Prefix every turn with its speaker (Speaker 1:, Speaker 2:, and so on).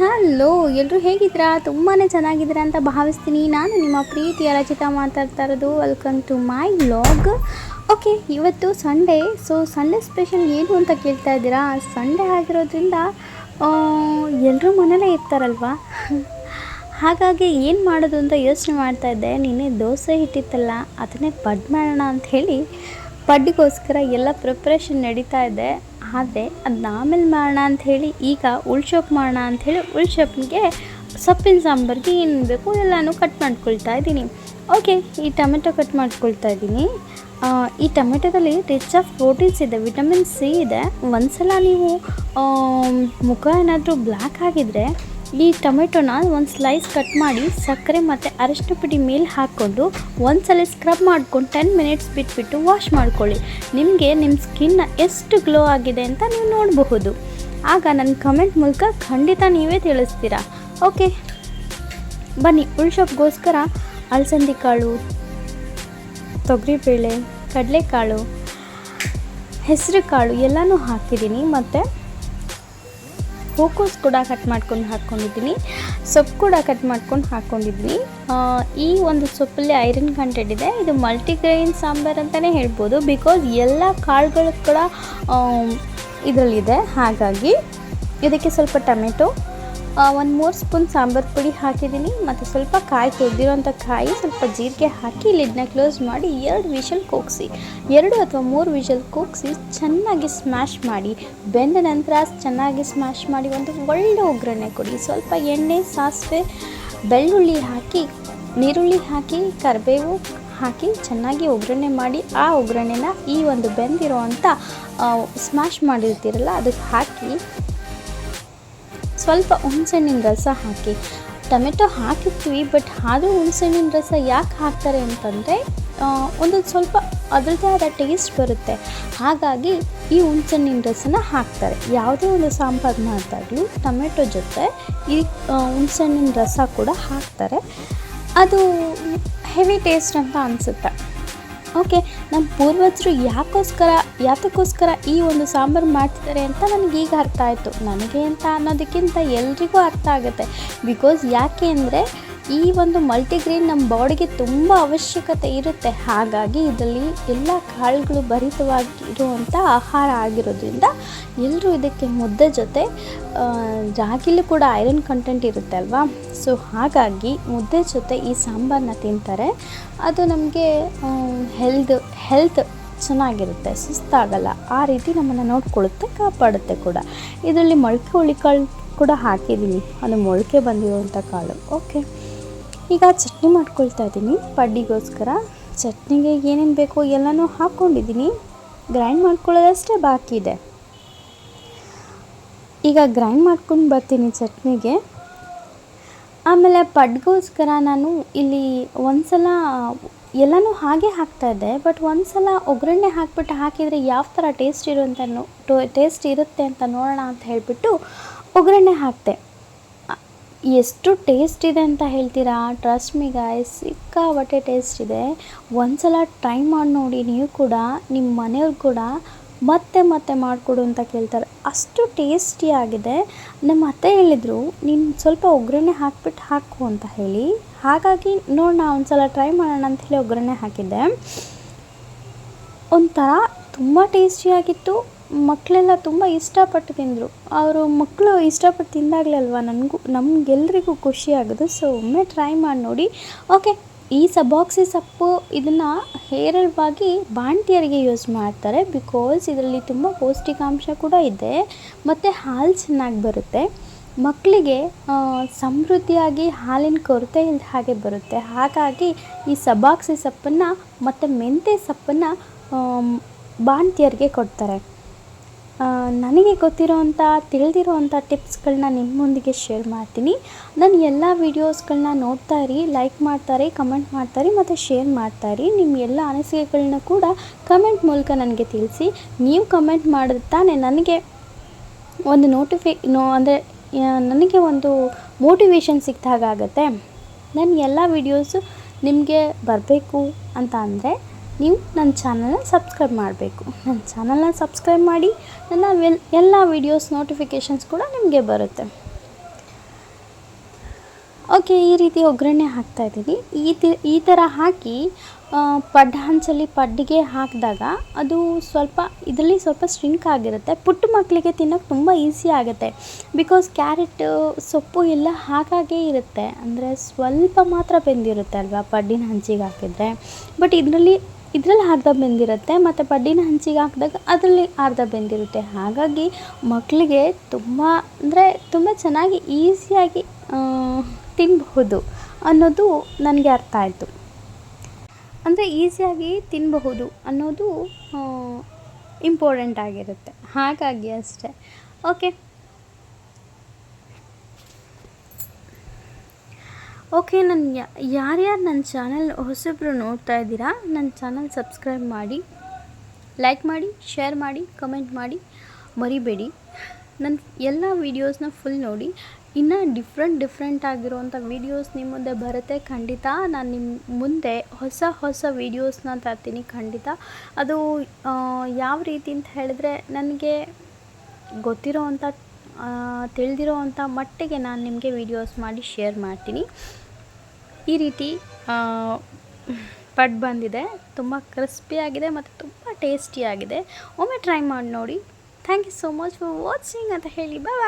Speaker 1: Hello ಎಲ್ಲರೂ ಹೇಗಿದ್ದೀರಾ? ತುಂಬಾ ಚೆನ್ನಾಗಿದ್ದೀರಾ ಅಂತ ಭಾವಿಸ್ತೀನಿ. ನಾನು ನಿಮ್ಮ ಪ್ರೀತಿಯ ರಚಿತಾ ಮಾತಾಡ್ತಾ ಇರೋದು. Welcome to my vlog okay ಇವತ್ತು ಸಂಡೇ ಸೊ ಸಂಡೇ ಸ್ಪೆಷಲ್ ಏನು ಅಂತ ಕೇಳ್ತಾ ಇದ್ದೀರಾ? ಸಂಡೇ ಆಗಿರೋದ್ರಿಂದ ಎಲ್ಲರೂ ಮನೇಲೇ ಇರ್ತಾರಲ್ವಾ? ಹಾಗಾಗಿ ಏನು ಮಾಡೋದು ಅಂತ ಯೋಚನೆ ಮಾಡ್ತಾ ಇದ್ದೆ. ನಿನ್ನೆ ದೋಸೆ ಹಿಟ್ಟಿತ್ತಲ್ಲ, ಅದನ್ನೇ ಪಡ್ ಮಾಡೋಣ ಅಂತ ಹೇಳಿ ಪಡ್ಡಿಗೋಸ್ಕರ ಎಲ್ಲ ಪ್ರಿಪ್ರೇಷನ್ ನಡೀತಾ ಇದೆ. ಆದರೆ ಅದನ್ನ ಆಮೇಲೆ ಮಾಡೋಣ ಅಂತ ಹೇಳಿ ಈಗ ಉಳ್ಸೊಪ್ಪು ಮಾಡೋಣ ಅಂಥೇಳಿ ಉಳ್ಸೊಪ್ಪಿಗೆ ಸೊಪ್ಪಿನ ಸಾಂಬಾರಿಗೆ ಏನು ಬೇಕು ಎಲ್ಲನೂ ಕಟ್ ಮಾಡ್ಕೊಳ್ತಾ ಇದ್ದೀನಿ. ಓಕೆ ಈ ಟೊಮೆಟೊ ಕಟ್ ಮಾಡ್ಕೊಳ್ತಾ ಇದ್ದೀನಿ. ಈ ಟೊಮೆಟೊದಲ್ಲಿ ರಿಚ್ ಆಫ್ ಪ್ರೋಟೀನ್ಸ್ ಇದೆ ವಿಟಮಿನ್ ಸಿ ಇದೆ. ಒಂದು ಸಲ ನೀವು ಮುಖ ಏನಾದರೂ ಬ್ಲ್ಯಾಕ್ ಆಗಿದ್ರೆ ಈ ಟೊಮೆಟೊನ ಒಂದು ಸ್ಲೈಸ್ ಕಟ್ ಮಾಡಿ ಸಕ್ಕರೆ ಮತ್ತು ಅರಿಶಿನ ಪುಡಿ ಮೇಲೆ ಹಾಕ್ಕೊಂಡು ಒಂದ್ಸಲ ಸ್ಕ್ರಬ್ ಮಾಡ್ಕೊಂಡು ಟೆನ್ ಮಿನಿಟ್ಸ್ ಬಿಟ್ಬಿಟ್ಟು ವಾಶ್ ಮಾಡ್ಕೊಳ್ಳಿ. ನಿಮಗೆ ನಿಮ್ಮ ಸ್ಕಿನ್ನ ಎಷ್ಟು ಗ್ಲೋ ಆಗಿದೆ ಅಂತ ನೀವು ನೋಡಬಹುದು. ಆಗ ನನ್ನ ಕಮೆಂಟ್ ಮೂಲಕ ಖಂಡಿತ ನೀವೇ ತಿಳಿಸ್ತೀರಾ. ಓಕೆ ಬನ್ನಿ ಉಳ್ಸೋಕ್ಕೋಸ್ಕರ ಅಲಸಂದಿ ಕಾಳು ತೊಗರಿಬೇಳೆ ಕಡಲೆಕಾಳು, ಹೆಸರು ಕಾಳು ಎಲ್ಲನೂ ಹಾಕಿದ್ದೀನಿ. ಮತ್ತು ಹೂಕೋಸು ಕೂಡ ಕಟ್ ಮಾಡ್ಕೊಂಡು ಹಾಕ್ಕೊಂಡಿದ್ದೀನಿ ಸೊಪ್ಪು ಕೂಡ ಕಟ್ ಮಾಡ್ಕೊಂಡು ಹಾಕ್ಕೊಂಡಿದ್ದೀನಿ ಈ ಒಂದು ಸೊಪ್ಪಲ್ಲಿ ಐರನ್ ಕಂಟೆಂಟ್ ಇದೆ. ಇದು ಮಲ್ಟಿಗ್ರೈನ್ ಸಾಂಬಾರ್ ಅಂತಲೇ ಹೇಳ್ಬೋದು. ಬಿಕಾಸ್ ಎಲ್ಲ ಕಾಳುಗಳು ಕೂಡ ಇದರಲ್ಲಿದೆ. ಹಾಗಾಗಿ ಇದಕ್ಕೆ ಸ್ವಲ್ಪ ಟೊಮೆಟೊ ಒಂದು ಮೂರು ಸ್ಪೂನ್ ಸಾಂಬಾರು ಪುಡಿ ಹಾಕಿದ್ದೀನಿ. ಮತ್ತು ಸ್ವಲ್ಪ ಕಾಯಿ ತೆಗೆದಿರೋಂಥ ಕಾಯಿ ಸ್ವಲ್ಪ ಜೀರಿಗೆ ಹಾಕಿ ಲಿಡ್ನ ಕ್ಲೋಸ್ ಮಾಡಿ ಎರಡು ವಿಷಲ್ ಕೂಗಿಸಿ. ಎರಡು ಅಥವಾ ಮೂರು ವಿಷಲ್ ಕೂಗಿಸಿ ಚೆನ್ನಾಗಿ ಸ್ಮ್ಯಾಶ್ ಮಾಡಿ. ಬೆಂದ ನಂತರ ಚೆನ್ನಾಗಿ ಸ್ಮ್ಯಾಶ್ ಮಾಡಿ ಒಂದು ಒಳ್ಳೆ ಒಗ್ಗರಣೆ ಕೊಡಿ. ಸ್ವಲ್ಪ ಎಣ್ಣೆ, ಸಾಸಿವೆ, ಬೆಳ್ಳುಳ್ಳಿ ಹಾಕಿ ನೀರುಳ್ಳಿ ಹಾಕಿ, ಕರಿಬೇವು ಹಾಕಿ ಚೆನ್ನಾಗಿ ಒಗ್ಗರಣೆ ಮಾಡಿ. ಆ ಒಗ್ಗರಣೆನ ಈ ಒಂದು ಬೆಂದಿರೋ ಅಂಥ ಸ್ಮ್ಯಾಶ್ ಮಾಡಿರ್ತೀರಲ್ಲ, ಅದಕ್ಕೆ ಹಾಕಿ ಸ್ವಲ್ಪ ಹುಣಸೆಹಣ್ಣಿನ ರಸ ಹಾಕಿ. ಟೊಮೆಟೊ ಹಾಕಿರ್ತೀವಿ, ಬಟ್ ಆದರೂ ಹುಣಸೆಹಣ್ಣಿನ ರಸ ಯಾಕೆ ಹಾಕ್ತಾರೆ ಅಂತಂದರೆ ಒಂದೊಂದು ಸ್ವಲ್ಪ ಅದರದ್ದೇ ಆದ ಟೇಸ್ಟ್ ಬರುತ್ತೆ. ಹಾಗಾಗಿ ಈ ಹುಣಸೆಹಣ್ಣಿನ ರಸನ ಹಾಕ್ತಾರೆ. ಯಾವುದೇ ಒಂದು ಸಾಂಬಾರು ಮಾಡಿದಾಗಲೂ ಟೊಮೆಟೊ ಜೊತೆ ಈ ಹುಣಸೆಹಣ್ಣಿನ ರಸ ಕೂಡ ಹಾಕ್ತಾರೆ. ಅದು ಹೆವಿ ಟೇಸ್ಟ್ ಅಂತ ಅನಿಸುತ್ತೆ. ಓಕೆ ನಮ್ಮ ಪೂರ್ವಜರು ಯಾಕೋಸ್ಕರ, ಯಾತಕ್ಕೋಸ್ಕರ ಈ ಒಂದು ಸಾಂಬಾರು ಮಾಡ್ತಿದ್ದಾರೆ ಅಂತ ನನಗೆ ಈಗ ಅರ್ಥ ಆಯಿತು. ನನಗೆ ಅಂತ ಅನ್ನೋದಕ್ಕಿಂತ ಎಲ್ರಿಗೂ ಅರ್ಥ ಆಗುತ್ತೆ. ಬಿಕಾಸ್ ಯಾಕೆ ಅಂದರೆ ಈ ಒಂದು ಮಲ್ಟಿಗ್ರೇನ್ ನಮ್ಮ ಬಾಡಿಗೆ ತುಂಬ ಅವಶ್ಯಕತೆ ಇರುತ್ತೆ. ಹಾಗಾಗಿ ಇದರಲ್ಲಿ ಎಲ್ಲ ಕಾಳುಗಳು ಭರಿತವಾಗಿರುವಂಥ ಆಹಾರ ಆಗಿರೋದ್ರಿಂದ ಎಲ್ಲರೂ ಇದಕ್ಕೆ ಮುದ್ದೆ ಜೊತೆ ರಾಗಿಲೂ ಕೂಡ ಐರನ್ ಕಂಟೆಂಟ್ ಇರುತ್ತೆ ಅಲ್ವಾ? ಸೊ ಹಾಗಾಗಿ ಮುದ್ದೆ ಜೊತೆ ಈ ಸಾಂಬಾರನ್ನ ತಿಂತಾರೆ. ಅದು ನಮಗೆ ಹೆಲ್ತ್ ಹೆಲ್ತ್ ಚೆನ್ನಾಗಿರುತ್ತೆ, ಸುಸ್ತಾಗಲ್ಲ. ಆ ರೀತಿ ನಮ್ಮನ್ನು ನೋಡ್ಕೊಳ್ಳುತ್ತೆ ಕಾಪಾಡುತ್ತೆ ಕೂಡ. ಇದರಲ್ಲಿ ಮೊಳಕೆ ಹುಳಿಕಾಳು ಕೂಡ ಹಾಕಿದ್ದೀನಿ. ಅದು ಮೊಳಕೆ ಬಂದಿರುವಂಥ ಕಾಳು. ಓಕೆ ಈಗ ಚಟ್ನಿ ಮಾಡ್ಕೊಳ್ತಾ ಇದ್ದೀನಿ. ಪಡ್ಡಿಗೋಸ್ಕರ ಚಟ್ನಿಗೆ ಏನೇನು ಬೇಕೋ ಎಲ್ಲನೂ ಹಾಕ್ಕೊಂಡಿದ್ದೀನಿ. ಗ್ರೈಂಡ್ ಮಾಡ್ಕೊಳ್ಳೋದಷ್ಟೇ ಬಾಕಿ ಇದೆ. ಈಗ ಗ್ರೈಂಡ್ ಮಾಡ್ಕೊಂಡು ಬರ್ತೀನಿ ಚಟ್ನಿಗೆ. ಆಮೇಲೆ ಪಡ್ಗೋಸ್ಕರ ನಾನು ಇಲ್ಲಿ ಒಂದ್ಸಲ ಎಲ್ಲನೂ ಹಾಗೆ ಹಾಕ್ತಾಯಿದ್ದೆ ಬಟ್ ಒಂದ್ಸಲ ಒಗ್ಗರಣೆ ಹಾಕ್ಬಿಟ್ಟು ಹಾಕಿದರೆ ಯಾವ ಥರ ಟೇಸ್ಟ್ ಇರುವಂತ ಟೇಸ್ಟ್ ಇರುತ್ತೆ ಅಂತ ನೋಡೋಣ ಅಂತ ಹೇಳಿಬಿಟ್ಟು ಒಗ್ಗರಣೆ ಹಾಕ್ತೆ. ಅ, ಎಷ್ಟು ಟೇಸ್ಟ್ ಇದೆ ಅಂತ ಹೇಳ್ತೀರಾ? ಟ್ರಸ್ಟ್ ಮಿ ಗಾಯ್ಸ್ ಸಿಕ್ಕಾಬಟ್ಟೆ ಟೇಸ್ಟ್ ಇದೆ. ಒಂದ್ಸಲ ಟ್ರೈ ಮಾಡಿ ನೋಡಿ ನೀವು ಕೂಡ ನಿಮ್ಮ ಮನೆಯವ್ರು ಕೂಡ ಮತ್ತೆ ಮತ್ತೆ ಮಾಡಿಕೊಡು ಅಂತ ಕೇಳ್ತಾರೆ. ಅಷ್ಟು ಟೇಸ್ಟಿಯಾಗಿದೆ ನಮ್ಮ ಅತ್ತೆ ಹೇಳಿದರು, ನೀನು ಸ್ವಲ್ಪ ಒಗ್ಗರಣೆ ಹಾಕ್ಬಿಟ್ಟು ಹಾಕು ಅಂತ ಹೇಳಿ. ಹಾಗಾಗಿ ನೋಡೋಣ ಒಂದ್ಸಲ ಟ್ರೈ ಮಾಡೋಣ ಅಂತ ಹೇಳಿ ಒಗ್ಗರಣೆ ಹಾಕಿದ್ದೆ. ಒಂಥರ ತುಂಬ ಟೇಸ್ಟಿಯಾಗಿತ್ತು ಮಕ್ಕಳೆಲ್ಲ ತುಂಬ ಇಷ್ಟಪಟ್ಟು ತಿಂದರು. ಅವರು ಮಕ್ಕಳು ಇಷ್ಟಪಟ್ಟು ತಿಂದಾಗಲೇ ಅಲ್ವಾ ನನಗೂ ನಮಗೆಲ್ಲರಿಗೂ ಖುಷಿ ಆಗೋದು. ಸೊ ಒಮ್ಮೆ ಟ್ರೈ ಮಾಡಿ ನೋಡಿ. ಓಕೆ ಈ ಸಬಾಕ್ಸಿ ಸೊಪ್ಪು ಇದನ್ನು ಹೇರಳವಾಗಿ ಬಾಣ್ತಿಯರಿಗೆ ಯೂಸ್ ಮಾಡ್ತಾರೆ ಬಿಕಾಸ್ ಇದರಲ್ಲಿ ತುಂಬ ಪೌಷ್ಟಿಕಾಂಶ ಕೂಡ ಇದೆ. ಮತ್ತು ಹಾಲು ಚೆನ್ನಾಗಿ ಬರುತ್ತೆ. ಮಕ್ಕಳಿಗೆ ಸಮೃದ್ಧಿಯಾಗಿ ಹಾಲಿನ ಕೊರತೆ ಇಲ್ಲದ ಹಾಗೆ ಬರುತ್ತೆ. ಹಾಗಾಗಿ ಈ ಸಬಾಕ್ಸಿ ಸೊಪ್ಪನ್ನು ಮತ್ತು ಮೆಂತ್ಯ ಸೊಪ್ಪನ್ನು ಬಾಣ್ತಿಯರಿಗೆ ಕೊಡ್ತಾರೆ. ನನಗೆ ಗೊತ್ತಿರೋವಂಥ, ತಿಳಿದಿರೋವಂಥ ಟಿಪ್ಸ್ಗಳನ್ನ ನಿಮ್ಮೊಂದಿಗೆ ಶೇರ್ ಮಾಡ್ತೀನಿ. ನನ್ನ ಎಲ್ಲ ವೀಡಿಯೋಸ್ಗಳನ್ನ ನೋಡ್ತಾ ಇರಿ, ಲೈಕ್ ಮಾಡ್ತಾರೆ ಕಮೆಂಟ್ ಮಾಡ್ತಾರೆ ಮತ್ತು ಶೇರ್ ಇರಿ. ನಿಮ್ಮ ಎಲ್ಲ ಅನಿಸಿಕೆಗಳನ್ನ ಕೂಡ ಕಮೆಂಟ್ ಮೂಲಕ ನನಗೆ ತಿಳಿಸಿ. ನೀವು ಕಮೆಂಟ್ ಮಾಡಿದ್ರೆ ತಾನೇ ನನಗೆ ಒಂದು ನೋಟಿಫಿ, ನೋ, ಅಂದರೆ ನನಗೆ ಒಂದು ಮೋಟಿವೇಶನ್ ಆಗುತ್ತೆ ನನ್ನ ಎಲ್ಲ ವೀಡಿಯೋಸು ನಿಮಗೆ ಬರಬೇಕು ಅಂತ ಅಂದರೆ ನೀವು ನನ್ನ ಚಾನಲ್ನ ಸಬ್ಸ್ಕ್ರೈಬ್ ಮಾಡಬೇಕು. ನನ್ನ ಚಾನಲ್ನ ಸಬ್ಸ್ಕ್ರೈಬ್ ಮಾಡಿ, ನನ್ನ ವೆಲ್, ಎಲ್ಲ ವೀಡಿಯೋಸ್ ನೋಟಿಫಿಕೇಷನ್ಸ್ ಕೂಡ ನಿಮಗೆ ಬರುತ್ತೆ. ಓಕೆ ಈ ರೀತಿ ಒಗ್ಗರಣೆ ಹಾಕ್ತಾ ಇದ್ದೀನಿ. ಈ ಈ ಥರ ಹಾಕಿ ಪಡ್ಡ ಪಡ್ಡು ಹಂಚಲ್ಲಿ ಪಡ್ಡಿಗೆ ಹಾಕಿದಾಗ ಅದು ಸ್ವಲ್ಪ, ಇದರಲ್ಲಿ ಸ್ವಲ್ಪ ಸ್ಟ್ರಿಂಕ್ ಆಗಿರುತ್ತೆ. ಪುಟ್ಟ ಮಕ್ಕಳಿಗೆ ತಿನ್ನೋಕ್ಕೆ ತುಂಬ ಈಸಿ ಆಗುತ್ತೆ. ಬಿಕಾಸ್ ಕ್ಯಾರೆಟ್ ಸೊಪ್ಪು ಎಲ್ಲ ಹಾಗಾಗೇ ಇರುತ್ತೆ. ಅಂದರೆ ಸ್ವಲ್ಪ ಮಾತ್ರ ಬೆಂದಿರುತ್ತೆ ಅಲ್ವಾ ಪಡ್ಡಿನ ಹಂಚಿಗೆ ಹಾಕಿದರೆ. ಬಟ್ ಇದರಲ್ಲಿ ಇದರಲ್ಲಿ ಅರ್ಧ ಬೆಂದಿರುತ್ತೆ, ಮತ್ತು ಬಡ್ಡಿನ ಹಂಚಿಗೆ ಹಾಕಿದಾಗ ಅದರಲ್ಲಿ ಅರ್ಧ ಬೆಂದಿರುತ್ತೆ. ಹಾಗಾಗಿ ಮಕ್ಕಳಿಗೆ ತುಂಬ, ಅಂದರೆ ತುಂಬ ಚೆನ್ನಾಗಿ ಈಸಿಯಾಗಿ ತಿನ್ನಬಹುದು ಅನ್ನೋದು ನನಗೆ ಅರ್ಥ ಆಯಿತು. ಅಂದರೆ ಈಸಿಯಾಗಿ ತಿನ್ನಬಹುದು ಅನ್ನೋದು ಇಂಪಾರ್ಟೆಂಟ್ ಆಗಿರುತ್ತೆ. ಹಾಗಾಗಿ ಅಷ್ಟೇ. ಓಕೆ ಓಕೆ ನನ್ನ ಯಾರ್ಯಾರು ನನ್ನ ಚಾನಲ್ ಹೊಸಬ್ರು ನೋಡ್ತಾ ಇದ್ದೀರಾ ನನ್ನ ಚಾನಲ್ ಸಬ್ಸ್ಕ್ರೈಬ್ ಮಾಡಿ, ಲೈಕ್ ಮಾಡಿ, ಶೇರ್ ಮಾಡಿ, ಕಮೆಂಟ್ ಮಾಡಿ, ಮರಿಬೇಡಿ. ನನ್ನ ಎಲ್ಲ ವೀಡಿಯೋಸ್ನ ಫುಲ್ ನೋಡಿ. ಇನ್ನು ಡಿಫ್ರೆಂಟ್ ಡಿಫ್ರೆಂಟ್ ಆಗಿರುವಂಥ ವೀಡಿಯೋಸ್ ನಿಮ್ಮ ಮುಂದೆ ಬರುತ್ತೆ ಖಂಡಿತ. ನಾನು ನಿಮ್ಮ ಮುಂದೆ ಹೊಸ ಹೊಸ ವೀಡಿಯೋಸ್ನ ತರ್ತೀನಿ ಖಂಡಿತ. ಅದು ಯಾವ ರೀತಿ ಅಂತ ಹೇಳಿದ್ರೆ, ನನಗೆ ಗೊತ್ತಿರೋ ಅಂಥ ತಿಳಿದಿರೋ ಅಂಥ ಮಟ್ಟಿಗೆ ನಾನು ನಿಮಗೆ ವೀಡಿಯೋಸ್ ಮಾಡಿ ಶೇರ್ ಮಾಡ್ತೀನಿ. ಈ ರೀತಿ ಪಡ್ ಬಂದಿದೆ. ತುಂಬ ಕ್ರಿಸ್ಪಿಯಾಗಿದೆ ಮತ್ತು ತುಂಬ ಟೇಸ್ಟಿಯಾಗಿದೆ ಒಮ್ಮೆ ಟ್ರೈ ಮಾಡಿ ನೋಡಿ. Thank you so much for watching ಅಂತ ಹೇಳಿ. ಬಾಯ್